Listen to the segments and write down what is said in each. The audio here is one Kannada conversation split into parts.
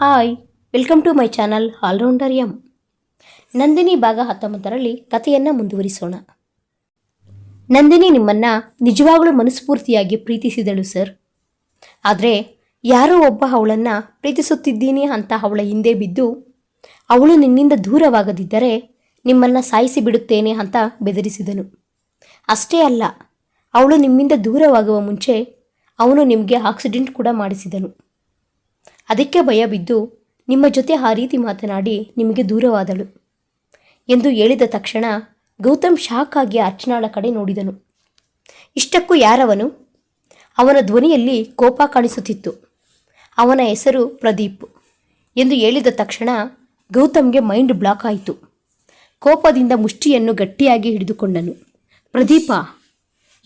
Hi, welcome to my channel all rounder M. Nandini ಭಾಗ ಹತ್ತೊಂಬತ್ತರಲ್ಲಿ ಕಥೆಯನ್ನು ಮುಂದುವರಿಸೋಣ. ನಂದಿನಿ ನಿಮ್ಮನ್ನು ನಿಜವಾಗಲೂ ಮನಸ್ಫೂರ್ತಿಯಾಗಿ ಪ್ರೀತಿಸಿದಳು ಸರ್. ಆದರೆ ಯಾರೋ ಒಬ್ಬ ಅವಳನ್ನು ಪ್ರೀತಿಸುತ್ತಿದ್ದೀನಿ ಅಂತ ಅವಳ ಹಿಂದೆ ಬಿದ್ದು, ಅವಳು ನಿನ್ನಿಂದ ದೂರವಾಗದಿದ್ದರೆ ನಿಮ್ಮನ್ನು ಸಾಯಿಸಿ ಬಿಡುತ್ತೇನೆ ಅಂತ ಬೆದರಿಸಿದನು. ಅಷ್ಟೇ ಅಲ್ಲ, ಅವಳು ನಿಮ್ಮಿಂದ ದೂರವಾಗುವ ಮುಂಚೆ ಅವನು ನಿಮಗೆ ಆಕ್ಸಿಡೆಂಟ್ ಕೂಡ ಮಾಡಿಸಿದನು. ಅದಕ್ಕೆ ಭಯ ಬಿದ್ದು ನಿಮ್ಮ ಜೊತೆ ಆ ರೀತಿ ಮಾತನಾಡಿ ನಿಮಗೆ ದೂರವಾದಳು ಎಂದು ಹೇಳಿದ ತಕ್ಷಣ ಗೌತಮ್ ಶಾಕ್ ಆಗಿ ಅರ್ಚನಾಳ ಕಡೆ ನೋಡಿದನು. ಇಷ್ಟಕ್ಕೂ ಯಾರವನು? ಅವನ ಧ್ವನಿಯಲ್ಲಿ ಕೋಪ ಕಾಣಿಸುತ್ತಿತ್ತು. ಅವನ ಹೆಸರು ಪ್ರದೀಪ್ ಎಂದು ಹೇಳಿದ ತಕ್ಷಣ ಗೌತಮ್ಗೆ ಮೈಂಡ್ ಬ್ಲಾಕ್ ಆಯಿತು. ಕೋಪದಿಂದ ಮುಷ್ಟಿಯನ್ನು ಗಟ್ಟಿಯಾಗಿ ಹಿಡಿದುಕೊಂಡನು. ಪ್ರದೀಪ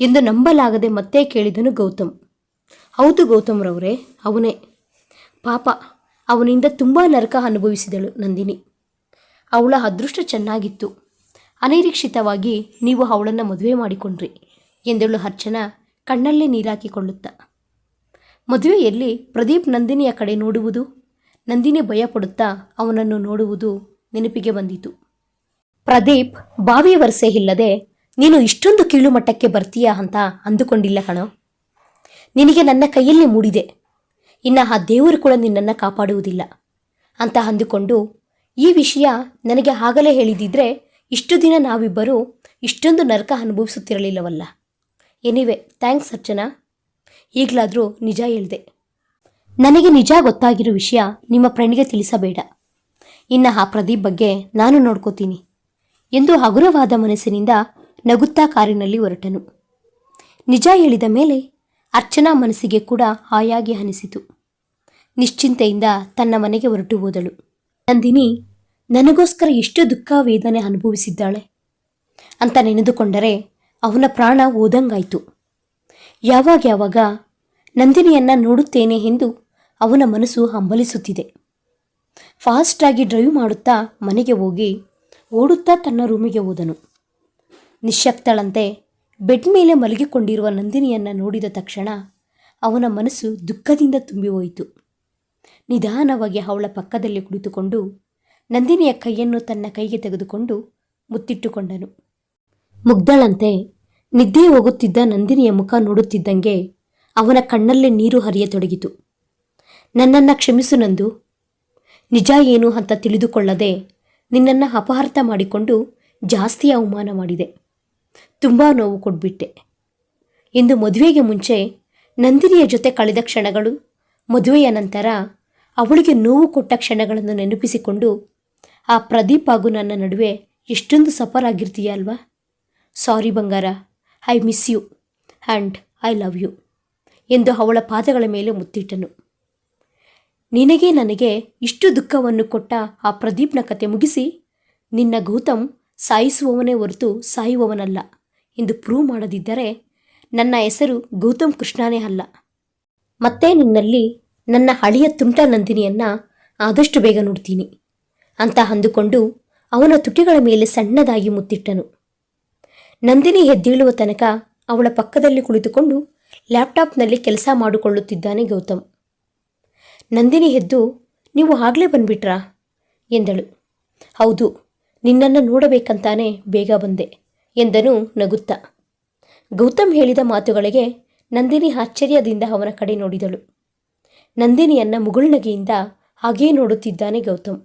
ಎಂದು ನಂಬಲಾಗದೆ ಮತ್ತೆ ಕೇಳಿದನು ಗೌತಮ್. ಹೌದು ಗೌತಮ್ರವರೇ, ಅವನೇ. ಪಾಪ, ಅವನಿಂದ ತುಂಬ ನರಕ ಅನುಭವಿಸಿದಳು ನಂದಿನಿ. ಅವಳ ಅದೃಷ್ಟ ಚೆನ್ನಾಗಿತ್ತು. ಅನಿರೀಕ್ಷಿತವಾಗಿ ನೀವು ಅವಳನ್ನು ಮದುವೆ ಮಾಡಿಕೊಂಡ್ರಿ, ಎಂದಳು ಅರ್ಚನಾ ಕಣ್ಣಲ್ಲೇ ನೀರಾಕಿಕೊಳ್ಳುತ್ತಾ. ಮದುವೆಯಲ್ಲಿ ಪ್ರದೀಪ್ ನಂದಿನಿಯ ಕಡೆ ನೋಡುವುದು, ನಂದಿನಿ ಭಯಪಡುತ್ತಾ ಅವನನ್ನು ನೋಡುವುದು ನೆನಪಿಗೆ ಬಂದಿತು. ಪ್ರದೀಪ್, ಬಾವಿ ವರಸೆ ಇಲ್ಲದೆ ನೀನು ಇಷ್ಟೊಂದು ಕೀಳುಮಟ್ಟಕ್ಕೆ ಬರ್ತೀಯಾ ಅಂತ ಅಂದುಕೊಂಡಿಲ್ಲ ಕಣೋ. ನಿನಗೆ ನನ್ನ ಕೈಯಲ್ಲಿ ಮೂಡಿದೆ. ಇನ್ನು ಆ ದೇವರು ಕೂಡ ನಿನ್ನನ್ನು ಕಾಪಾಡುವುದಿಲ್ಲ. ಅಂತ ಅಂದುಕೊಂಡು ಈ ವಿಷಯ ನನಗೆ ಆಗಲೇ ಹೇಳಿದಿದ್ರೆ ಇಷ್ಟು ದಿನ ನಾವಿಬ್ಬರು ಇಷ್ಟೊಂದು ನರಕ ಅನುಭವಿಸುತ್ತಿರಲಿಲ್ಲವಲ್ಲ. Anyway, thanks Archana. ಈಗಲಾದರೂ ನಿಜ ಹೇಳಿದೆ. ನನಗೆ ನಿಜ ಗೊತ್ತಾಗಿರೋ ವಿಷಯ ನಿಮ್ಮ ಫ್ರೆಂಡ್ಗೆ ತಿಳಿಸಬೇಡ. ಇನ್ನು ಆ ಪ್ರದೀಪ್ ಬಗ್ಗೆ ನಾನು ನೋಡ್ಕೋತೀನಿ. ಎಂದು ಹಗುರವಾದ ಮನಸ್ಸಿನಿಂದ ನಗುತ್ತಾ ಕಾರಿನಲ್ಲಿ ಹೊರಟನು. ನಿಜ ಹೇಳಿದ ಮೇಲೆ ಅರ್ಚನಾ ಮನಸ್ಸಿಗೆ ಕೂಡ ಹಾಯಾಗಿ ಅನಿಸಿತು. ನಿಶ್ಚಿಂತೆಯಿಂದ ತನ್ನ ಮನೆಗೆ ಹೊರಟು ಹೋದಳು. ನಂದಿನಿ, ನನಗೋಸ್ಕರ ಎಷ್ಟು ದುಃಖ ವೇದನೆ ಅನುಭವಿಸಿದ್ದಾಳೆ. ಅಂತ ನೆನೆದುಕೊಂಡರೆ ಅವನ ಪ್ರಾಣ ಓದಂಗಾಯಿತು ಯಾವಾಗ ಯಾವಾಗ ನಂದಿನಿಯನ್ನ ನೋಡುತ್ತೇನೆ ಎಂದು ಅವನ ಮನಸ್ಸು ಹಂಬಲಿಸುತ್ತಿದೆ. ಫಾಸ್ಟಾಗಿ ಡ್ರೈವ್ ಮಾಡುತ್ತಾ ಮನೆಗೆ ಹೋಗಿ ಓಡುತ್ತಾ ತನ್ನ ರೂಮಿಗೆ ಹೋದನು. ನಿಶ್ಶಕ್ತಳಂತೆ ಬೆಡ್ ಮೇಲೆ ಮಲಗಿಕೊಂಡಿರುವ ನಂದಿನಿಯನ್ನು ನೋಡಿದ ತಕ್ಷಣ ಅವನ ಮನಸ್ಸು ದುಃಖದಿಂದ ತುಂಬಿ ಹೋಯಿತು ನಿಧಾನವಾಗಿ ಅವಳ ಪಕ್ಕದಲ್ಲಿ ಕುಳಿತುಕೊಂಡು ನಂದಿನಿಯ ಕೈಯನ್ನು ತನ್ನ ಕೈಗೆ ತೆಗೆದುಕೊಂಡು ಮುತ್ತಿಟ್ಟುಕೊಂಡನು. ಮುಗ್ಧಳಂತೆ ನಿದ್ದೆ ಹೋಗುತ್ತಿದ್ದ ನಂದಿನಿಯ ಮುಖ ನೋಡುತ್ತಿದ್ದಂಗೆ ಅವನ ಕಣ್ಣಲ್ಲೇ ನೀರು ಹರಿಯತೊಡಗಿತು. ನನ್ನನ್ನು ಕ್ಷಮಿಸು ನಂದು. ನಿಜ ಏನು ಅಂತ ತಿಳಿದುಕೊಳ್ಳದೆ ನಿನ್ನನ್ನು ಅಪಹಾರ್ಥ ಮಾಡಿಕೊಂಡು ಜಾಸ್ತಿ ಅವಮಾನ ಮಾಡಿದೆ. ತುಂಬ ನೋವು ಕೊಟ್ಬಿಟ್ಟೆ. ಇಂದು ಮದುವೆಗೆ ಮುಂಚೆ ನಂದಿನಿಯ ಜೊತೆ ಕಳೆದ ಕ್ಷಣಗಳು ಮದುವೆಯ ನಂತರ ಅವಳಿಗೆ ನೋವು ಕೊಟ್ಟ ಕ್ಷಣಗಳನ್ನು ನೆನಪಿಸಿಕೊಂಡು, ಆ ಪ್ರದೀಪ್ ಹಾಗೂ ನನ್ನ ನಡುವೆ ಎಷ್ಟೊಂದು ಸಫರ್ ಆಗಿರ್ತೀಯ ಅಲ್ವಾ ಸಾರಿ ಬಂಗಾರ, I miss you and I love you ಎಂದು ಅವಳ ಪಾದಗಳ ಮೇಲೆ ಮುತ್ತಿಟ್ಟನು. ನಿನಗೆ ನನಗೆ ಇಷ್ಟು ದುಃಖವನ್ನು ಕೊಟ್ಟ ಆ ಪ್ರದೀಪ್ನ ಕತೆ ಮುಗಿಸಿ, ನಿನ್ನ ಗೌತಮ್ ಸಾಯಿಸುವವನೇ ಹೊರತು ಸಾಯುವವನಲ್ಲ ಎಂದು ಪ್ರೂವ್ ಮಾಡದಿದ್ದರೆ ನನ್ನ ಹೆಸರು ಗೌತಮ್ ಕೃಷ್ಣನೇ ಅಲ್ಲ. ಮತ್ತೆ ನಿನ್ನಲ್ಲಿ ನನ್ನ ಹಳೆಯ ತುಂಟ ನಂದಿನಿಯನ್ನ ಆದಷ್ಟು ಬೇಗ ನೋಡ್ತೀನಿ ಅಂತ ಅಂದುಕೊಂಡು ಅವನ ತುಟಿಗಳ ಮೇಲೆ ಸಣ್ಣದಾಗಿ ಮುತ್ತಿಟ್ಟನು. ನಂದಿನಿ ಎದ್ದೇಳುವ ತನಕ ಅವಳ ಪಕ್ಕದಲ್ಲಿ ಕುಳಿತುಕೊಂಡು ಲ್ಯಾಪ್ಟಾಪ್ನಲ್ಲಿ ಕೆಲಸ ಮಾಡಿಕೊಳ್ಳುತ್ತಿದ್ದಾನೆ ಗೌತಮ್. ನಂದಿನಿ ಎದ್ದು ನೀವು ಆಗಲೇ ಬಂದ್ಬಿಟ್ರಾ? ಎಂದಳು. ಹೌದು, ನಿನ್ನನ್ನು ನೋಡಬೇಕಂತಾನೆ ಬೇಗ ಬಂದೆ, ಎಂದನು ನಗುತ್ತಾ. ಗೌತಮ್ ಹೇಳಿದ ಮಾತುಗಳಿಗೆ ನಂದಿನಿ ಆಶ್ಚರ್ಯದಿಂದ ಅವನ ಕಡೆ ನೋಡಿದಳು. ನಂದಿನಿಯನ್ನ ಮುಗುಳ್ನಗೆಯಿಂದ ಹಾಗೇ ನೋಡುತ್ತಿದ್ದಾನೆ ಗೌತಮ್.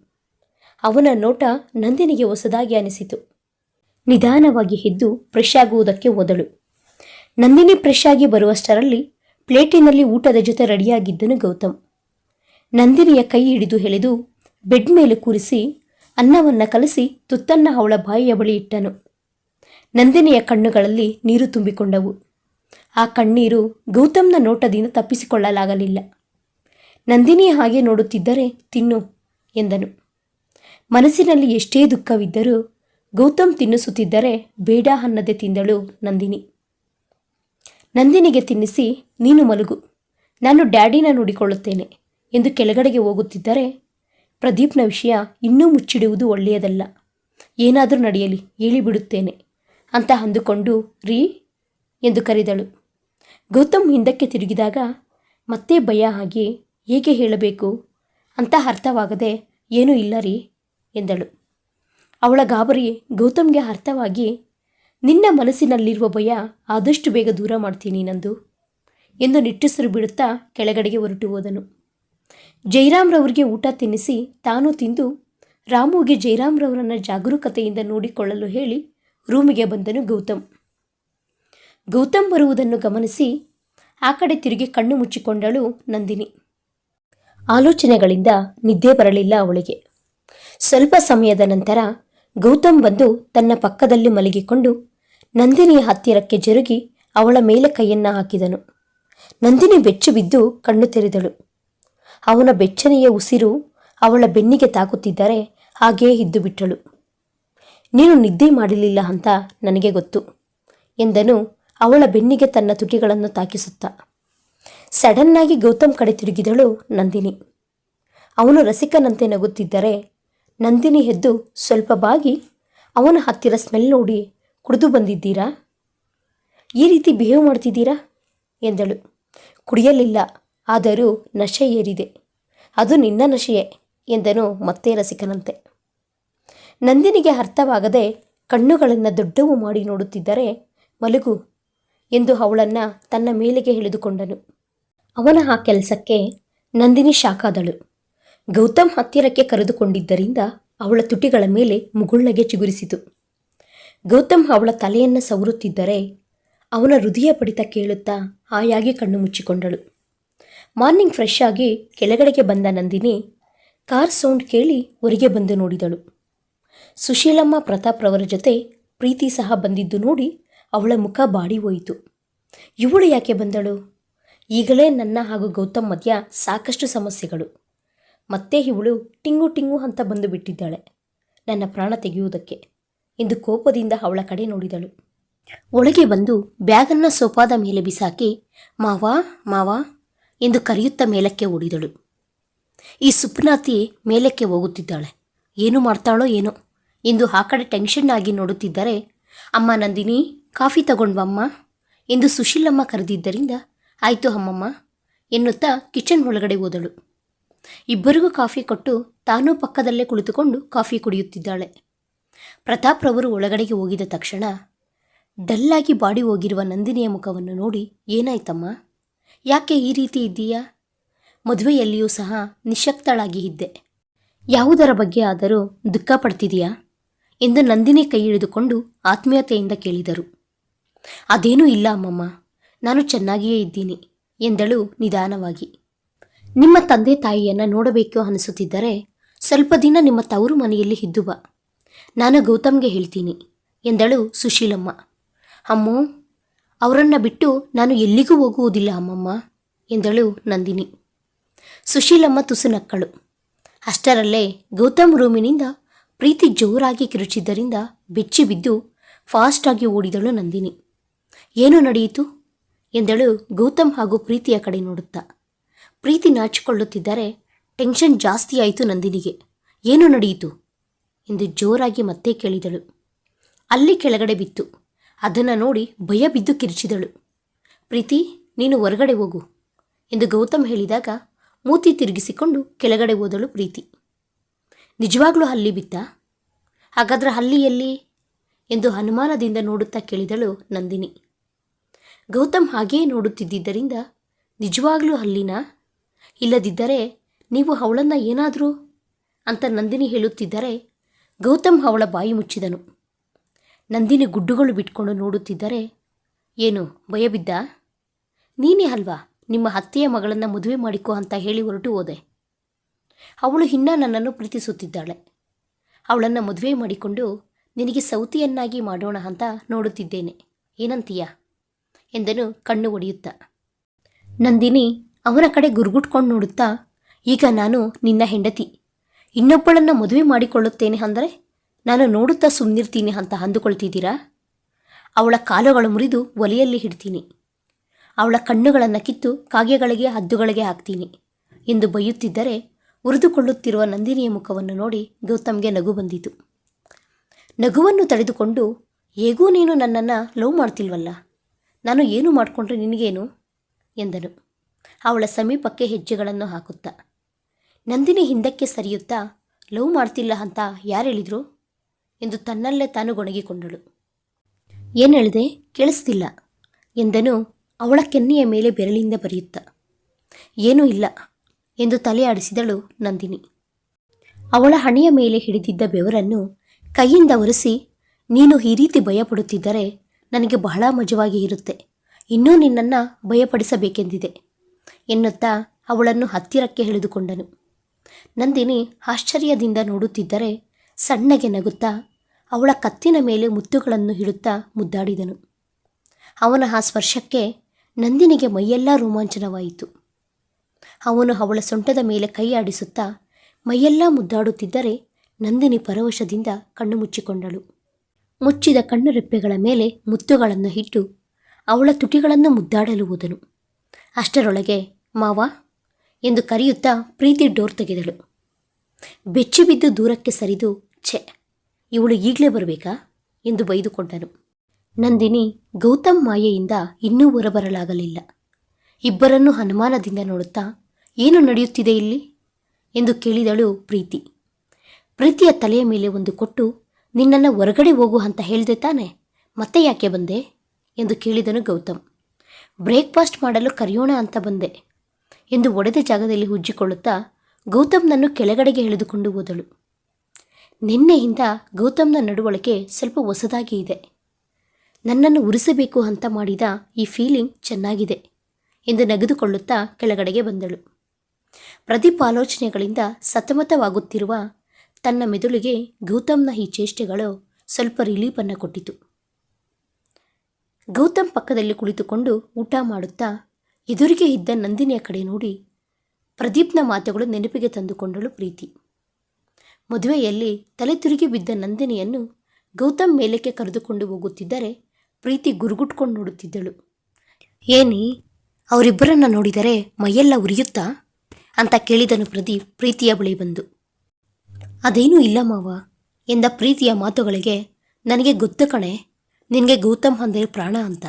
ಅವನ ನೋಟ ನಂದಿನಿಗೆ ಹೊಸದಾಗಿ ಅನಿಸಿತು. ನಿಧಾನವಾಗಿ ಎದ್ದು ಫ್ರೆಶ್ ಆಗುವುದಕ್ಕೆ ಹೋದಳು. ನಂದಿನಿ ಫ್ರೆಶ್ ಆಗಿ ಬರುವಷ್ಟರಲ್ಲಿ ಪ್ಲೇಟಿನಲ್ಲಿ ಊಟದ ಜೊತೆ ರೆಡಿಯಾಗಿದ್ದನು ಗೌತಮ್. ನಂದಿನಿಯ ಕೈ ಹಿಡಿದು ಎಳೆದು ಬೆಡ್ ಮೇಲೆ ಕೂರಿಸಿ ಅನ್ನವನ್ನು ಕಲಸಿ ತುತ್ತನ್ನ ಅವಳ ಬಾಯಿಯ ಬಳಿ ಇಟ್ಟನು. ನಂದಿನಿಯ ಕಣ್ಣುಗಳಲ್ಲಿ ನೀರು ತುಂಬಿಕೊಂಡವು. ಆ ಕಣ್ಣೀರು ಗೌತಮ್ನ ನೋಟದಿಂದ ತಪ್ಪಿಸಿಕೊಳ್ಳಲಾಗಲಿಲ್ಲ. ನಂದಿನಿ ಹಾಗೆ ನೋಡುತ್ತಿದ್ದರೆ ತಿನ್ನು ಎಂದನು. ಮನಸ್ಸಿನಲ್ಲಿ ಎಷ್ಟೇ ದುಃಖವಿದ್ದರೂ ಗೌತಮ್ ತಿನ್ನಿಸುತ್ತಿದ್ದರೆ ಬೇಡ ಅನ್ನದೆ ತಿಂದಳು ನಂದಿನಿ. ನಂದಿನಿಗೆ ತಿನ್ನಿಸಿ, ನೀನು ಮಲಗು. ನಾನು ಡ್ಯಾಡಿನ ನೋಡಿಕೊಳ್ಳುತ್ತೇನೆ ಎಂದು ಕೆಳಗಡೆಗೆ ಹೋಗುತ್ತಿದ್ದರೆ ಪ್ರದೀಪ್ನ ವಿಷಯ ಇನ್ನೂ ಮುಚ್ಚಿಡುವುದು ಒಳ್ಳೆಯದಲ್ಲ. ಏನಾದರೂ ನಡೆಯಲಿ, ಹೇಳಿಬಿಡುತ್ತೇನೆ ಅಂತ ಅಂದುಕೊಂಡು ರೀ ಎಂದು ಕರೆದಳು. ಗೌತಮ್ ಹಿಂದಕ್ಕೆ ತಿರುಗಿದಾಗ, ಮತ್ತೆ ಭಯ ಆಗಿ ಹೇಗೆ ಹೇಳಬೇಕು? ಅಂತ ಅರ್ಥವಾಗದೆ ಏನೂ ಇಲ್ಲ ರೀ, ಎಂದಳು. ಅವಳ ಗಾಬರಿ ಗೌತಮ್ಗೆ ಅರ್ಥವಾಗಿ, ನಿನ್ನ ಮನಸ್ಸಿನಲ್ಲಿರುವ ಭಯ ಆದಷ್ಟು ಬೇಗ ದೂರ ಮಾಡ್ತೀನಿ ನಂದು, ಎಂದು ನಿಟ್ಟುಸಿರು ಬಿಡುತ್ತಾ ಕೆಳಗಡೆಗೆ ಹೊರಟು ಹೋದನು. ಜೈರಾಮ್ರವ್ರಿಗೆ ಊಟ ತಿನ್ನಿಸಿ ತಾನು ತಿಂದು, ರಾಮುಗೆ ಜೈರಾಮ್ರವರನ್ನು ಜಾಗರೂಕತೆಯಿಂದ ನೋಡಿಕೊಳ್ಳಲು ಹೇಳಿ ರೂಮಿಗೆ ಬಂದನು ಗೌತಮ್. ಗೌತಮ್ ಬರುವುದನ್ನು ಗಮನಿಸಿ ಆ ಕಡೆ ತಿರುಗಿ ಕಣ್ಣು ಮುಚ್ಚಿಕೊಂಡಳು ನಂದಿನಿ. ಆಲೋಚನೆಗಳಿಂದ ನಿದ್ದೆ ಬರಲಿಲ್ಲ ಅವಳಿಗೆ. ಸ್ವಲ್ಪ ಸಮಯದ ನಂತರ ಗೌತಮ್ ಬಂದು ತನ್ನ ಪಕ್ಕದಲ್ಲಿ ಮಲಗಿಕೊಂಡು ನಂದಿನಿಯ ಹತ್ತಿರಕ್ಕೆ ಜರುಗಿ ಅವಳ ಮೇಲೆ ಕೈಯನ್ನ ಹಾಕಿದನು. ನಂದಿನಿ ಬೆಚ್ಚು ಬಿದ್ದು ಕಣ್ಣು ತೆರೆದಳು. ಅವನ ಬೆಚ್ಚನೆಯ ಉಸಿರು ಅವಳ ಬೆನ್ನಿಗೆ ತಾಕುತ್ತಿದ್ದರೆ ಹಾಗೆಯೇ ಇದ್ದು ಬಿಟ್ಟಳು. ನೀನು ನಿದ್ದೆ ಮಾಡಲಿಲ್ಲ ಅಂತ ನನಗೆ ಗೊತ್ತು ಎಂದನು ಅವಳ ಬೆನ್ನಿಗೆ ತನ್ನ ತುಟಿಗಳನ್ನು ತಾಕಿಸುತ್ತ. ಸಡನ್ನಾಗಿ ಗೌತಮ್ ಕಡೆ ತಿರುಗಿದಳು ನಂದಿನಿ. ಅವನು ರಸಿಕನಂತೆ ನಗುತ್ತಿದ್ದರೆ ನಂದಿನಿ ಎದ್ದು ಸ್ವಲ್ಪ ಬಾಗಿ ಅವನ ಹತ್ತಿರ ಸ್ಮೆಲ್ ನೋಡಿ ಕುಡಿದು ಬಂದಿದ್ದೀರಾ? ಈ ರೀತಿ ಬಿಹೇವ್ ಮಾಡ್ತಿದ್ದೀರಾ? ಎಂದಳು. ಕುಡಿಯಲಿಲ್ಲ, ಆದರೂ ನಶೆ ಏರಿದೆ. ಅದು ನಿನ್ನ ನಶೆಯೇ ಎಂದನು ಮತ್ತೆ ರಸಿಕನಂತೆ. ನಂದಿನಿಗೆ ಅರ್ಥವಾಗದೆ ಕಣ್ಣುಗಳನ್ನು ದೊಡ್ಡವು ಮಾಡಿ ನೋಡುತ್ತಿದ್ದರೆ ಮಲಗು ಎಂದು ಅವಳನ್ನು ತನ್ನ ಮೇಲೆಗೆ ಹಿಡಿದುಕೊಂಡನು ಅವನ ಆ ಕೆಲಸಕ್ಕೆ ನಂದಿನಿ ಶಾಖಾದಳು. ಗೌತಮ್ ಹತ್ತಿರಕ್ಕೆ ಕರೆದುಕೊಂಡಿದ್ದರಿಂದ ಅವಳ ತುಟಿಗಳ ಮೇಲೆ ಮುಗುಳ್ನಗೆ ಚಿಗುರಿಸಿತು. ಗೌತಮ್ ಅವಳ ತಲೆಯನ್ನು ಸವರುತ್ತಿದ್ದರೆ ಅವನ ಹೃದಯ ಬಡಿತ ಕೇಳುತ್ತಾ ಹಾಯಾಗಿ ಕಣ್ಣು ಮುಚ್ಚಿಕೊಂಡಳು. ಮಾರ್ನಿಂಗ್ ಫ್ರೆಶ್ ಆಗಿ ಕೆಳಗಡೆಗೆ ಬಂದ ನಂದಿನಿ ಕಾರ್ ಸೌಂಡ್ ಕೇಳಿ ಹೊರಗೆ ಬಂದು ನೋಡಿದಳು. ಸುಶೀಲಮ್ಮ ಪ್ರತಾಪ್ ರವರ ಜೊತೆ ಪ್ರೀತಿ ಸಹ ಬಂದಿದ್ದು ನೋಡಿ ಅವಳ ಮುಖ ಬಾಡಿ ಹೋಯಿತು. ಇವಳು ಯಾಕೆ ಬಂದಳು? ಈಗಲೇ ನನ್ನ ಹಾಗೂ ಗೌತಮ್ ಮಧ್ಯ ಸಾಕಷ್ಟು ಸಮಸ್ಯೆಗಳು. ಮತ್ತೆ ಇವಳು ಟಿಂಗು ಟಿಂಗು ಅಂತ ಬಂದು ಬಿಟ್ಟಿದ್ದಾಳೆ ನನ್ನ ಪ್ರಾಣ ತೆಗೆಯುವುದಕ್ಕೆ. ಎಂದು ಕೋಪದಿಂದ ಅವಳ ಕಡೆ ನೋಡಿದಳು. ಒಳಗೆ ಬಂದು ಬ್ಯಾಗನ್ನು ಸೋಫಾದ ಮೇಲೆ ಬಿಸಾಕಿ, ಮಾವಾ ಮಾವಾ, ಎಂದು ಕರೆಯುತ್ತಾ ಮೇಲಕ್ಕೆ ಓಡಿದಳು. ಈ ಸುಪ್ನಾತಿ ಮೇಲಕ್ಕೆ ಹೋಗುತ್ತಿದ್ದಾಳೆ. ಏನು ಮಾಡ್ತಾಳೋ ಏನೋ? ಎಂದು ಆ ಕಡೆ ಟೆನ್ಷನ್ ಆಗಿ ನೋಡುತ್ತಿದ್ದರೆ, ಅಮ್ಮ ನಂದಿನಿ ಕಾಫಿ ತಗೊಂಡ್ವಮ್ಮ ಎಂದು ಸುಶೀಲಮ್ಮ ಕರೆದಿದ್ದರಿಂದ, ಆಯಿತು ಅಮ್ಮಮ್ಮ, ಎನ್ನುತ್ತಾ ಕಿಚನ್ ಒಳಗಡೆ ಹೋದಳು. ಇಬ್ಬರಿಗೂ ಕಾಫಿ ಕೊಟ್ಟು ತಾನೂ ಪಕ್ಕದಲ್ಲೇ ಕುಳಿತುಕೊಂಡು ಕಾಫಿ ಕುಡಿಯುತ್ತಿದ್ದಾಳೆ. ಪ್ರತಾಪ್ ರವರು ಒಳಗಡೆಗೆ ಹೋಗಿದ ತಕ್ಷಣ, ಡಲ್ಲಾಗಿ ಬಾಡಿ ಹೋಗಿರುವ ನಂದಿನಿಯ ಮುಖವನ್ನು ನೋಡಿ, ಏನಾಯ್ತಮ್ಮ? ಯಾಕೆ ಈ ರೀತಿ ಇದ್ದೀಯಾ? ಮದುವೆಯಲ್ಲಿಯೂ ಸಹ ನಿಶಕ್ತಳಾಗಿ ಇದ್ದೆ. ಯಾವುದರ ಬಗ್ಗೆ ಆದರೂ ದುಃಖ ಪಡ್ತಿದೆಯಾ ಎಂದು ನಂದಿನಿ ಕೈ ಹಿಡಿದುಕೊಂಡು ಆತ್ಮೀಯತೆಯಿಂದ ಕೇಳಿದರು. ಅದೇನೂ ಇಲ್ಲ ಅಮ್ಮಮ್ಮ, ನಾನು ಚೆನ್ನಾಗಿಯೇ ಇದ್ದೀನಿ ಎಂದಳು ನಿಧಾನವಾಗಿ. ನಿಮ್ಮ ತಂದೆ ತಾಯಿಯನ್ನು ನೋಡಬೇಕು ಅನಿಸುತ್ತಿದ್ದರೆ ಸ್ವಲ್ಪ ದಿನ ನಿಮ್ಮ ತವರು ಮನೆಯಲ್ಲಿ ಇದ್ದು ಬಾ ನಾನು ಗೌತಮ್ಗೆ ಹೇಳ್ತೀನಿ ಎಂದಳು ಸುಶೀಲಮ್ಮ. ಅಮ್ಮೋ, ಅವರನ್ನು ಬಿಟ್ಟು ನಾನು ಎಲ್ಲಿಗೂ ಹೋಗುವುದಿಲ್ಲ ಅಮ್ಮಮ್ಮ ಎಂದಳು ನಂದಿನಿ. ಸುಶೀಲಮ್ಮ ತುಸು ನಕ್ಕಳು. ಅಷ್ಟರಲ್ಲೇ ಗೌತಮ್ ರೂಮಿನಿಂದ ಪ್ರೀತಿ ಜೋರಾಗಿ ಕಿರುಚಿದ್ದರಿಂದ ಬೆಚ್ಚಿ ಬಿದ್ದು ಫಾಸ್ಟಾಗಿ ಓಡಿದಳು ನಂದಿನಿ. ಏನು ನಡೆಯಿತು? ಎಂದಳು ಗೌತಮ್ ಹಾಗೂ ಪ್ರೀತಿಯ ಕಡೆ ನೋಡುತ್ತಾ. ಪ್ರೀತಿ ನಾಚಿಕೊಳ್ಳುತ್ತಿದ್ದರೆ ಟೆನ್ಷನ್ ಜಾಸ್ತಿ ಆಯಿತು ನಂದಿನಿಗೆ. ಏನು ನಡೆಯಿತು? ಎಂದು ಜೋರಾಗಿ ಮತ್ತೆ ಕೇಳಿದಳು. ಅಲ್ಲಿ ಕೆಳಗಡೆ ಬಿತ್ತು. ಅದನ್ನು ನೋಡಿ ಭಯ ಬಿದ್ದು ಕಿರಿಚಿದಳು. ಪ್ರೀತಿ, ನೀನು ಹೊರಗಡೆ ಹೋಗು ಎಂದು ಗೌತಮ್ ಹೇಳಿದಾಗ ಮೂತಿ ತಿರುಗಿಸಿಕೊಂಡು ಕೆಳಗಡೆ ಹೋದಳು ಪ್ರೀತಿ. ನಿಜವಾಗ್ಲೂ ಹಲ್ಲಿ ಬಿತ್ತ? ಹಾಗಾದ್ರೆ ಹಲ್ಲಿ ಎಲ್ಲಿ ಎಂದು ಅನುಮಾನದಿಂದ ನೋಡುತ್ತಾ ಕೇಳಿದಳು ನಂದಿನಿ. ಗೌತಮ್ ಹಾಗೆಯೇ ನೋಡುತ್ತಿದ್ದರಿಂದ ನಿಜವಾಗ್ಲೂ ಅಲ್ಲಿನ ಇಲ್ಲದಿದ್ದರೆ ನೀವು ಅವಳನ್ನು ಏನಾದರೂ? ಅಂತ ನಂದಿನಿ ಹೇಳುತ್ತಿದ್ದರೆ ಗೌತಮ್ ಅವಳ ಬಾಯಿ ಮುಚ್ಚಿದನು. ನಂದಿನಿ ಗುಡ್ಡುಗಳು ಬಿಟ್ಕೊಂಡು ನೋಡುತ್ತಿದ್ದರೆ ಏನು ಭಯ ಬಿದ್ದ ನೀನೇ ಅಲ್ವಾ ನಿಮ್ಮ ಅತ್ತೆಯ ಮಗಳನ್ನು ಮದುವೆ ಮಾಡಿಕೊ ಅಂತ ಹೇಳಿ ಹೊರಟು ಹೋದೆ. ಅವಳು ಇನ್ನೂ ನನ್ನನ್ನು ಪ್ರೀತಿಸುತ್ತಿದ್ದಾಳೆ. ಅವಳನ್ನು ಮದುವೆ ಮಾಡಿಕೊಂಡು ನಿನಗೆ ಸೌತಿಯನ್ನಾಗಿ ಮಾಡೋಣ ಅಂತ ನೋಡುತ್ತಿದ್ದೇನೆ. ಏನಂತೀಯ? ಎಂದನು ಕಣ್ಣು ಒಡೆಯುತ್ತಾ. ನಂದಿನಿ ಅವನ ಕಡೆ ಗುರುಗುಟ್ಕೊಂಡು ನೋಡುತ್ತಾ, ಈಗ ನಾನು ನಿನ್ನ ಹೆಂಡತಿ. ಇನ್ನೊಬ್ಬಳನ್ನು ಮದುವೆ ಮಾಡಿಕೊಳ್ಳುತ್ತೇನೆ ಅಂದರೆ ನಾನು ನೋಡುತ್ತಾ ಸುಮ್ಮನಿರ್ತೀನಿ ಅಂತ ಅಂದುಕೊಳ್ತಿದ್ದೀರಾ? ಅವಳ ಕಾಲುಗಳು ಮುರಿದು ಒಲೆಯಲ್ಲಿ ಹಿಡ್ತೀನಿ. ಅವಳ ಕಣ್ಣುಗಳನ್ನು ಕಿತ್ತು ಕಾಗೆಗಳಿಗೆ ಹದ್ದುಗಳಿಗೆ ಹಾಕ್ತೀನಿ ಎಂದು ಬೈಯುತ್ತಿದ್ದರೆ ಉರಿದುಕೊಳ್ಳುತ್ತಿರುವ ನಂದಿನಿಯ ಮುಖವನ್ನು ನೋಡಿ ಗೌತಮ್ಗೆ ನಗು ಬಂದಿತು. ನಗುವನ್ನು ತಡೆದುಕೊಂಡು, ಹೇಗೂ ನೀನು ನನ್ನನ್ನು ಲವ್ ಮಾಡ್ತಿಲ್ವಲ್ಲ? ನಾನು ಏನು ಮಾಡಿಕೊಂಡ್ರೆ ನಿನಗೇನು? ಎಂದನು. ಅವಳ ಸಮೀಪಕ್ಕೆ ಹೆಜ್ಜೆಗಳನ್ನು ಹಾಕುತ್ತಾ. ನಂದಿನಿ ಹಿಂದಕ್ಕೆ ಸರಿಯುತ್ತಾ, ಲವ್ ಮಾಡ್ತಿಲ್ಲ ಅಂತ ಯಾರು ಹೇಳಿದ್ರು ಎಂದು ತನ್ನಲ್ಲೇ ತಾನು ಗೊಣಗಿಕೊಂಡಳು. ಏನು ಹೇಳಿದೆ? ಕೇಳಿಸ್ತಿಲ್ಲ, ಎಂದನು ಅವಳ ಕೆನ್ನೆಯ ಮೇಲೆ ಬೆರಳಿಂದ ಬರೆಯುತ್ತಾ. ಏನೂ ಇಲ್ಲ, ಎಂದು ತಲೆ ಆಡಿಸಿದಳು ನಂದಿನಿ. ಅವಳ ಹಣೆಯ ಮೇಲೆ ಹಿಡಿದಿದ್ದ ಬೆವರನ್ನು ಕೈಯಿಂದ ಒರೆಸಿ, ನೀನು ಈ ರೀತಿ ಭಯಪಡುತ್ತಿದ್ದರೆ ನನಗೆ ಬಹಳ ಮಜವಾಗಿ ಇರುತ್ತೆ. ಇನ್ನೂ ನಿನ್ನನ್ನು ಭಯಪಡಿಸಬೇಕೆಂದಿದೆ. ಎನ್ನುತ್ತಾ ಅವಳನ್ನು ಹತ್ತಿರಕ್ಕೆ ಎಳೆದುಕೊಂಡನು. ನಂದಿನಿ ಆಶ್ಚರ್ಯದಿಂದ ನೋಡುತ್ತಿದ್ದರೆ ಸಣ್ಣಗೆ ನಗುತ್ತಾ ಅವಳ ಕತ್ತಿನ ಮೇಲೆ ಮುತ್ತುಗಳನ್ನು ಹಿಡುತ್ತಾ ಮುದ್ದಾಡಿದನು. ಅವನ ಆ ಸ್ಪರ್ಶಕ್ಕೆ ನಂದಿನಿಗೆ ಮೈಯೆಲ್ಲ ರೋಮಾಂಚನವಾಯಿತು. ಅವನು ಅವಳ ಸೊಂಟದ ಮೇಲೆ ಕೈ ಆಡಿಸುತ್ತಾ ಮೈಯೆಲ್ಲ ಮುದ್ದಾಡುತ್ತಿದ್ದರೆ ನಂದಿನಿ ಪರವಶದಿಂದ ಕಣ್ಣು ಮುಚ್ಚಿಕೊಂಡಳು. ಮುಚ್ಚಿದ ಕಣ್ಣು ರೆಪ್ಪೆಗಳ ಮೇಲೆ ಮುತ್ತುಗಳನ್ನು ಇಟ್ಟು ಅವಳ ತುಟಿಗಳನ್ನು ಮುದ್ದಾಡಲು ಹೋದನು. ಅಷ್ಟರೊಳಗೆ, ಮಾವ, ಎಂದು ಕರೆಯುತ್ತಾ ಪ್ರೀತಿ ಡೋರ್ ತೆಗೆದಳು. ಬೆಚ್ಚಿ ಬಿದ್ದು ದೂರಕ್ಕೆ ಸರಿದು, ಛೆ, ಇವಳು ಈಗಲೇ ಬರಬೇಕಾ? ಎಂದು ಬೈದುಕೊಂಡನು. ನಂದಿನಿ ಗೌತಮ್ ಮಾಯೆಯಿಂದ ಇನ್ನೂ ಹೊರಬರಲಾಗಲಿಲ್ಲ. ಇಬ್ಬರನ್ನು ಅನುಮಾನದಿಂದ ನೋಡುತ್ತಾ, ಏನು ನಡೆಯುತ್ತಿದೆ ಇಲ್ಲಿ? ಎಂದು ಕೇಳಿದಳು ಪ್ರೀತಿ. ಪ್ರೀತಿಯ ತಲೆಯ ಮೇಲೆ ಒಂದು ಕೊಟ್ಟು ನಿನ್ನನ್ನು ಹೊರಗಡೆ ಹೋಗು ಅಂತ ಹೇಳಿದೆ ತಾನೆ? ಮತ್ತೆ ಯಾಕೆ ಬಂದೆ? ಎಂದು ಕೇಳಿದನು ಗೌತಮ್. ಬ್ರೇಕ್ಫಾಸ್ಟ್ ಮಾಡಲು ಕರೆಯೋಣ ಅಂತ ಬಂದೆ. ಎಂದು ಒಡೆದ ಜಾಗದಲ್ಲಿ ಉಜ್ಜಿಕೊಳ್ಳುತ್ತಾ ಗೌತಮ್ನನ್ನು ಕೆಳಗಡೆಗೆ ಎಳೆದುಕೊಂಡು ಹೋದಳು. ನಿನ್ನೆಯಿಂದ ಗೌತಮ್ನ ನಡವಳಿಕೆ ಸ್ವಲ್ಪ ಹೊಸದಾಗಿ ಇದೆ. ನನ್ನನ್ನು ಉರಿಸಬೇಕು ಅಂತ ಮಾಡಿದ ಈ ಫೀಲಿಂಗ್ ಚೆನ್ನಾಗಿದೆ ಎಂದು ನಗೆದುಕೊಳ್ಳುತ್ತಾ ಕೆಳಗಡೆಗೆ ಬಂದಳು. ಪ್ರತಿಪಾಲೋಚನೆಗಳಿಂದ ಸತಮತವಾಗುತ್ತಿರುವ ತನ್ನ ಮೆದುಳಿಗೆ ಗೌತಮ್ನ ಈ ಚೇಷ್ಟೆಗಳು ಸ್ವಲ್ಪ ರಿಲೀಫನ್ನು ಕೊಟ್ಟಿತು. ಗೌತಮ್ ಪಕ್ಕದಲ್ಲಿ ಕುಳಿತುಕೊಂಡು ಊಟ ಮಾಡುತ್ತಾ ಎದುರಿಗೆ ಇದ್ದ ನಂದಿನಿಯ ಕಡೆ ನೋಡಿ ಪ್ರದೀಪ್ನ ಮಾತುಗಳು ನೆನಪಿಗೆ ತಂದುಕೊಂಡಳು ಪ್ರೀತಿ. ಮದುವೆಯಲ್ಲಿ ತಲೆ ತಿರುಗಿ ಬಿದ್ದ ನಂದಿನಿಯನ್ನು ಗೌತಮ್ ಮೇಲಕ್ಕೆ ಕರೆದುಕೊಂಡು ಹೋಗುತ್ತಿದ್ದರೆ ಪ್ರೀತಿ ಗುರುಗುಟ್ಕೊಂಡು ನೋಡುತ್ತಿದ್ದಳು. ಏನಿ, ಅವರಿಬ್ಬರನ್ನ ನೋಡಿದರೆ ಮೈಯೆಲ್ಲ ಉರಿಯುತ್ತಾ? ಅಂತ ಕೇಳಿದನು ಪ್ರದೀಪ್, ಪ್ರೀತಿಯ ಬಳಿ ಬಂದು. ಅದೇನೂ ಇಲ್ಲ ಮಾವ, ಎಂದ ಪ್ರೀತಿಯ ಮಾತುಗಳಿಗೆ, ನನಗೆ ಗೊತ್ತು ಕಣೆ, ನಿನಗೆ ಗೌತಮ್ ಅಂದರೆ ಪ್ರಾಣ ಅಂತ.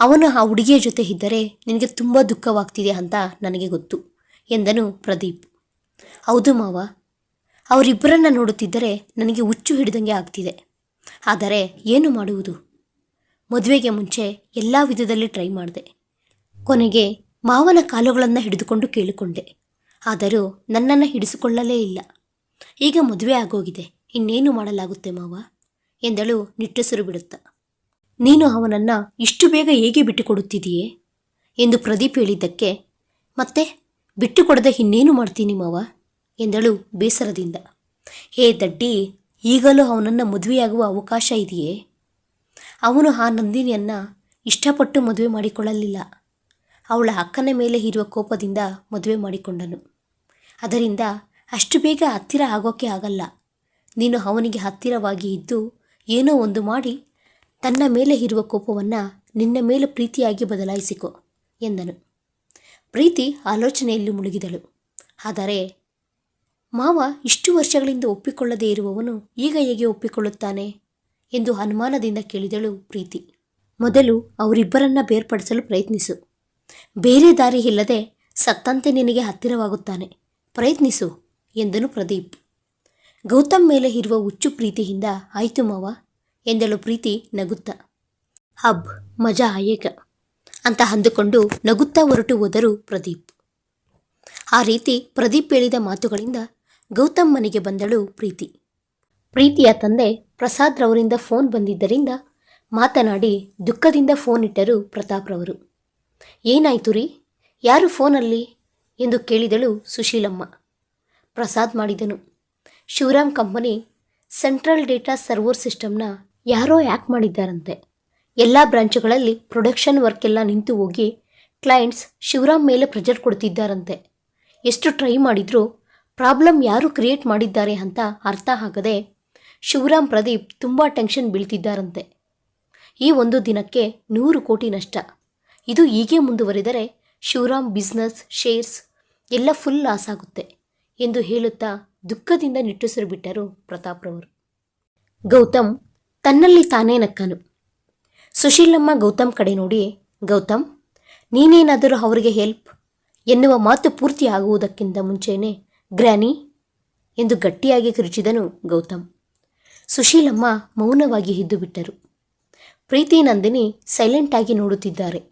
ಅವನು ಆ ಹುಡುಗಿಯ ಜೊತೆ ಇದ್ದರೆ ನಿನಗೆ ತುಂಬ ದುಃಖವಾಗ್ತಿದೆ ಅಂತ ನನಗೆ ಗೊತ್ತು, ಎಂದನು ಪ್ರದೀಪ್. ಹೌದು ಮಾವ, ಅವರಿಬ್ಬರನ್ನ ನೋಡುತ್ತಿದ್ದರೆ ನನಗೆ ಹುಚ್ಚು ಹಿಡಿದಂಗೆ ಆಗ್ತಿದೆ. ಆದರೆ ಏನು ಮಾಡುವುದು? ಮದುವೆಗೆ ಮುಂಚೆ ಎಲ್ಲ ವಿಧದಲ್ಲಿ ಟ್ರೈ ಮಾಡಿದೆ. ಕೊನೆಗೆ ಮಾವನ ಕಾಲುಗಳನ್ನು ಹಿಡಿದುಕೊಂಡು ಕೇಳಿಕೊಂಡೆ. ಆದರೂ ನನ್ನನ್ನು ಹಿಡಿಸಿಕೊಳ್ಳಲೇ ಇಲ್ಲ. ಈಗ ಮದುವೆ ಆಗೋಗಿದೆ. ಇನ್ನೇನು ಮಾಡಲಾಗುತ್ತೆ ಮಾವ? ಎಂದಳು ನಿಟ್ಟುಸಿರು ಬಿಡುತ್ತಾ. ನೀನು ಅವನನ್ನು ಇಷ್ಟು ಬೇಗ ಹೇಗೆ ಬಿಟ್ಟುಕೊಡುತ್ತಿದೆಯೇ ಎಂದು ಪ್ರದೀಪ್ ಹೇಳಿದ್ದಕ್ಕೆ, ಮತ್ತೆ ಬಿಟ್ಟುಕೊಡದೆ ಇನ್ನೇನು ಮಾಡ್ತೀನಿ ಮಾವ? ಎಂದಳು ಬೇಸರದಿಂದ. ಹೇ ದಡ್ಡಿ, ಈಗಲೂ ಅವನನ್ನು ಮದುವೆಯಾಗುವ ಅವಕಾಶ ಇದೆಯೇ? ಅವನು ಆ ನಂದಿನಿಯನ್ನು ಇಷ್ಟಪಟ್ಟು ಮದುವೆ ಮಾಡಿಕೊಳ್ಳಲಿಲ್ಲ. ಅವಳ ಅಕ್ಕನ ಮೇಲೆ ಇರುವ ಕೋಪದಿಂದ ಮದುವೆ ಮಾಡಿಕೊಂಡನು. ಅದರಿಂದ ಅಷ್ಟು ಬೇಗ ಹತ್ತಿರ ಆಗೋಕ್ಕೆ ಆಗಲ್ಲ. ನೀನು ಅವನಿಗೆ ಹತ್ತಿರವಾಗಿ ಇದ್ದು ಏನೋ ಒಂದು ಮಾಡಿ ತನ್ನ ಮೇಲೆ ಇರುವ ಕೋಪವನ್ನು ನಿನ್ನ ಮೇಲೆ ಪ್ರೀತಿಯಾಗಿ ಬದಲಾಯಿಸಿಕೊ, ಎಂದನು. ಪ್ರೀತಿ ಆಲೋಚನೆಯಲ್ಲಿ ಮುಳುಗಿದಳು. ಆದರೆ ಮಾವ ಇಷ್ಟು ವರ್ಷಗಳಿಂದ ಒಪ್ಪಿಕೊಳ್ಳದೇ ಇರುವವನು ಈಗ ಹೇಗೆ ಒಪ್ಪಿಕೊಳ್ಳುತ್ತಾನೆ ಎಂದು ಅನುಮಾನದಿಂದ ಕೇಳಿದಳು ಪ್ರೀತಿ. ಮೊದಲು ಅವರಿಬ್ಬರನ್ನ ಬೇರ್ಪಡಿಸಲು ಪ್ರಯತ್ನಿಸು. ಬೇರೆ ದಾರಿ ಇಲ್ಲದೆ ಸತ್ತಂತೆ ನಿನಗೆ ಹತ್ತಿರವಾಗುತ್ತಾನೆ. ಪ್ರಯತ್ನಿಸು. ಎಂದನು ಪ್ರದೀಪ್. ಗೌತಮ್ ಮೇಲೆ ಇರುವ ಹುಚ್ಚು ಪ್ರೀತಿಯಿಂದ, ಆಯ್ತು ಮಾವ, ಎಂದಳು ಪ್ರೀತಿ ನಗುತ್ತಾ. ಹಬ್, ಮಜಾ ಆಯೇಗ ಅಂತ ಅಂದುಕೊಂಡು ನಗುತ್ತಾ ಹೊರಟು ಹೋದರು ಪ್ರದೀಪ್. ಆ ರೀತಿ ಪ್ರದೀಪ್ ಹೇಳಿದ ಮಾತುಗಳಿಂದ ಗೌತಮ್ ಮನೆಗೆ ಬಂದಳು ಪ್ರೀತಿ. ಪ್ರೀತಿಯ ತಂದೆ ಪ್ರಸಾದ್ ರವರಿಂದ ಫೋನ್ ಬಂದಿದ್ದರಿಂದ ಮಾತನಾಡಿ ದುಃಖದಿಂದ ಫೋನ್ ಇಟ್ಟರು ಪ್ರತಾಪ್ರವರು ಏನಾಯ್ತು ರೀ? ಯಾರು ಫೋನಲ್ಲಿ? ಎಂದು ಕೇಳಿದಳು ಸುಶೀಲಮ್ಮ. ಪ್ರಸಾದ್ ಮಾಡಿದನು. Shivaram company central data server ಸಿಸ್ಟಮ್ನ ಯಾರೋ ಹ್ಯಾಕ್ ಮಾಡಿದ್ದಾರಂತೆ. ಎಲ್ಲ ಬ್ರಾಂಚುಗಳಲ್ಲಿ ಪ್ರೊಡಕ್ಷನ್ ವರ್ಕ್ ಎಲ್ಲ ನಿಂತು ಹೋಗಿ ಕ್ಲೈಂಟ್ಸ್ ಶಿವರಾಮ್ ಮೇಲೆ ಪ್ರೆಜರ್ ಕೊಡ್ತಿದ್ದಾರಂತೆ. ಎಷ್ಟು ಟ್ರೈ ಮಾಡಿದರೂ ಪ್ರಾಬ್ಲಮ್ ಯಾರು ಕ್ರಿಯೇಟ್ ಮಾಡಿದ್ದಾರೆ ಅಂತ ಅರ್ಥ ಆಗದೆ ಶಿವರಾಮ್ ಪ್ರದೀಪ್ ತುಂಬ ಟೆನ್ಷನ್ ಬೀಳ್ತಿದ್ದಾರಂತೆ. ಈ ಒಂದು ದಿನಕ್ಕೆ ನೂರು ಕೋಟಿ ನಷ್ಟ. ಇದು ಹೀಗೆ ಮುಂದುವರಿದರೆ ಶಿವರಾಮ್ ಬಿಸ್ನೆಸ್, ಶೇರ್ಸ್ ಎಲ್ಲ ಫುಲ್ ಲಾಸ್ ಆಗುತ್ತೆ. ಎಂದು ಹೇಳುತ್ತಾ ದುಃಖದಿಂದ ನಿಟ್ಟುಸಿರು ಬಿಟ್ಟರು ಪ್ರತಾಪ್ರವರು. ಗೌತಮ್ ತನ್ನಲ್ಲಿ ತಾನೇ ನಕ್ಕನು. ಸುಶೀಲಮ್ಮ ಗೌತಮ್ ಕಡೆ ನೋಡಿ, ಗೌತಮ್, ನೀನೇನಾದರೂ ಅವರಿಗೆ ಹೆಲ್ಪ್ ಎನ್ನುವ ಮಾತು ಪೂರ್ತಿ ಆಗುವುದಕ್ಕಿಂತ ಮುಂಚೆಯೇ ಗ್ರ್ಯಾನಿ ಎಂದು ಗಟ್ಟಿಯಾಗಿ ಕಿರುಚಿದನು ಗೌತಮ್. ಸುಶೀಲಮ್ಮ ಮೌನವಾಗಿ ಹಿದ್ದು ಬಿಟ್ಟರು. ಪ್ರೀತಿ ನಂದಿನಿ ಸೈಲೆಂಟಾಗಿ ನೋಡುತ್ತಿದ್ದಾರೆ.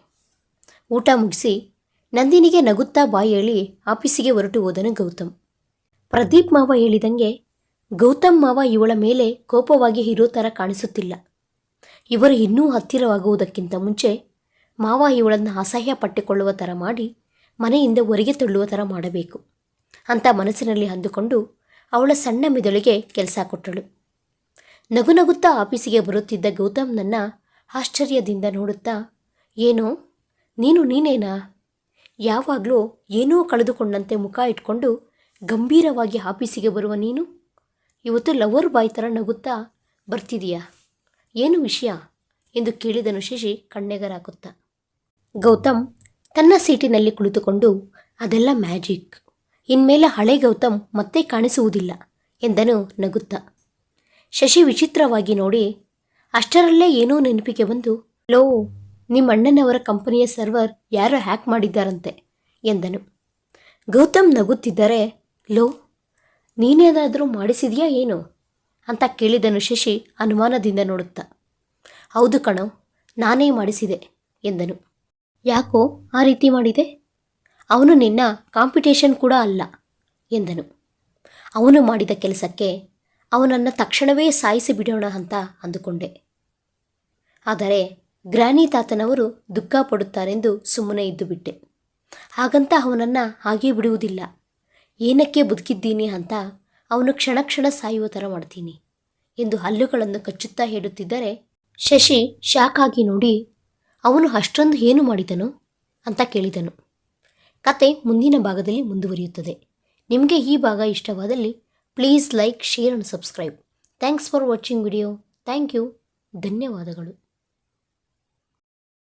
ಊಟ ಮುಗಿಸಿ ನಂದಿನಿಗೆ ನಗುತ್ತಾ ಬಾಯಿ ಹೇಳಿ ಆಫೀಸಿಗೆ ಹೊರಟು ಹೋದನು ಗೌತಮ್. ಪ್ರದೀಪ್ ಮಾವ ಹೇಳಿದಂಗೆ ಗೌತಮ್ ಮಾವ ಇವಳ ಮೇಲೆ ಕೋಪವಾಗಿ ಇರೋ ಥರ ಕಾಣಿಸುತ್ತಿಲ್ಲ. ಇವರು ಇನ್ನೂ ಹತ್ತಿರವಾಗುವುದಕ್ಕಿಂತ ಮುಂಚೆ ಮಾವ ಇವಳನ್ನು ಅಸಹ್ಯ ಪಟ್ಟುಕೊಳ್ಳುವ ಥರ ಮಾಡಿ ಮನೆಯಿಂದ ಹೊರಗೆ ತಳ್ಳುವ ಥರ ಮಾಡಬೇಕು. ಅಂತ ಮನಸ್ಸಿನಲ್ಲಿ ಅಂದುಕೊಂಡು ಅವಳ ಸಣ್ಣ ಮಿದುಳಿಗೆ ಕೆಲಸ ಕೊಟ್ಟಳು. ನಗು ನಗುತ್ತಾ ಆಫೀಸಿಗೆ ಬರುತ್ತಿದ್ದ ಗೌತಮ್ನನ್ನ ಆಶ್ಚರ್ಯದಿಂದ ನೋಡುತ್ತಾ, ಏನೋ, ನೀನು ನೀನೇನಾ? ಯಾವಾಗಲೂ ಏನೋ ಕಳೆದುಕೊಂಡಂತೆ ಮುಖ ಇಟ್ಕೊಂಡು ಗಂಭೀರವಾಗಿ ಆಫೀಸಿಗೆ ಬರುವ ನೀನು? ಇವತ್ತು ಲವರ್ ಬಾಯ್ ಥರ ನಗುತ್ತಾ ಬರ್ತಿದೀಯಾ? ಏನು ವಿಷಯ? ಎಂದು ಕೇಳಿದನು ಶಶಿ ಕಣ್ಣೆಗರಾಕುತ್ತ ಗೌತಮ್ ತನ್ನ ಸೀಟಿನಲ್ಲಿ ಕುಳಿತುಕೊಂಡು, ಅದೆಲ್ಲ ಮ್ಯಾಜಿಕ್. ಇನ್ಮೇಲೆ ಹಳೆ ಗೌತಮ್ ಮತ್ತೆ ಕಾಣಿಸುವುದಿಲ್ಲ ಎಂದನು ನಗುತ್ತ. ಶಶಿ ವಿಚಿತ್ರವಾಗಿ ನೋಡಿ, ಅಷ್ಟರಲ್ಲೇ ಏನೋ ನೆನಪಿಗೆ ಬಂದು, ಲೋ ನಿಮ್ಮ ಅಣ್ಣನವರ ಕಂಪನಿಯ ಸರ್ವರ್ ಯಾರೋ ಹ್ಯಾಕ್ ಮಾಡಿದ್ದಾರಂತೆ ಎಂದನು. ಗೌತಮ್ ನಗುತ್ತಿದ್ದರೆ ಲೋ ನೀನೇನಾದರೂ ಮಾಡಿಸಿದೆಯಾ ಏನು? ಅಂತ ಕೇಳಿದನು ಶಶಿ ಅನುಮಾನದಿಂದ ನೋಡುತ್ತಾ. ಹೌದು ಕಣೋ, ನಾನೇ ಮಾಡಿಸಿದೆ ಎಂದನು. ಯಾಕೋ ಆ ರೀತಿ ಮಾಡಿದೆ? ಅವನು ನಿನ್ನ ಕಾಂಪಿಟೇಷನ್ ಕೂಡ ಅಲ್ಲ ಎಂದನು. ಅವನು ಮಾಡಿದ ಕೆಲಸಕ್ಕೆ ಅವನನ್ನು ತಕ್ಷಣವೇ ಸಾಯಿಸಿ ಬಿಡೋಣ ಅಂತ ಅಂದುಕೊಂಡೆ. ಆದರೆ ಗ್ರಾನಿ ತಾತನವರು ದುಃಖ ಪಡುತ್ತಾರೆಂದು ಸುಮ್ಮನೆ ಇದ್ದು ಬಿಟ್ಟೆ ಹಾಗಂತ ಅವನನ್ನು ಹಾಗೇ ಬಿಡುವುದಿಲ್ಲ. ಏನಕ್ಕೆ ಬದುಕಿದ್ದೀನಿ ಅಂತ ಅವನು ಕ್ಷಣ ಕ್ಷಣ ಸಾಯುವ ಥರ ಮಾಡ್ತೀನಿ ಎಂದು ಹಲ್ಲುಗಳನ್ನು ಕಚ್ಚುತ್ತಾ ಹೇಳುತ್ತಿದ್ದರೆ, ಶಶಿ, ಶಾಕ್ ನೋಡಿ, ಅವನು ಅಷ್ಟೊಂದು ಏನು ಮಾಡಿದನು? ಅಂತ ಕೇಳಿದನು. ಕತೆ ಮುಂದಿನ ಭಾಗದಲ್ಲಿ ಮುಂದುವರಿಯುತ್ತದೆ. ನಿಮಗೆ ಈ ಭಾಗ ಇಷ್ಟವಾದಲ್ಲಿ please like, share, and subscribe. Thanks for watching video. Thank you. ಧನ್ಯವಾದಗಳು.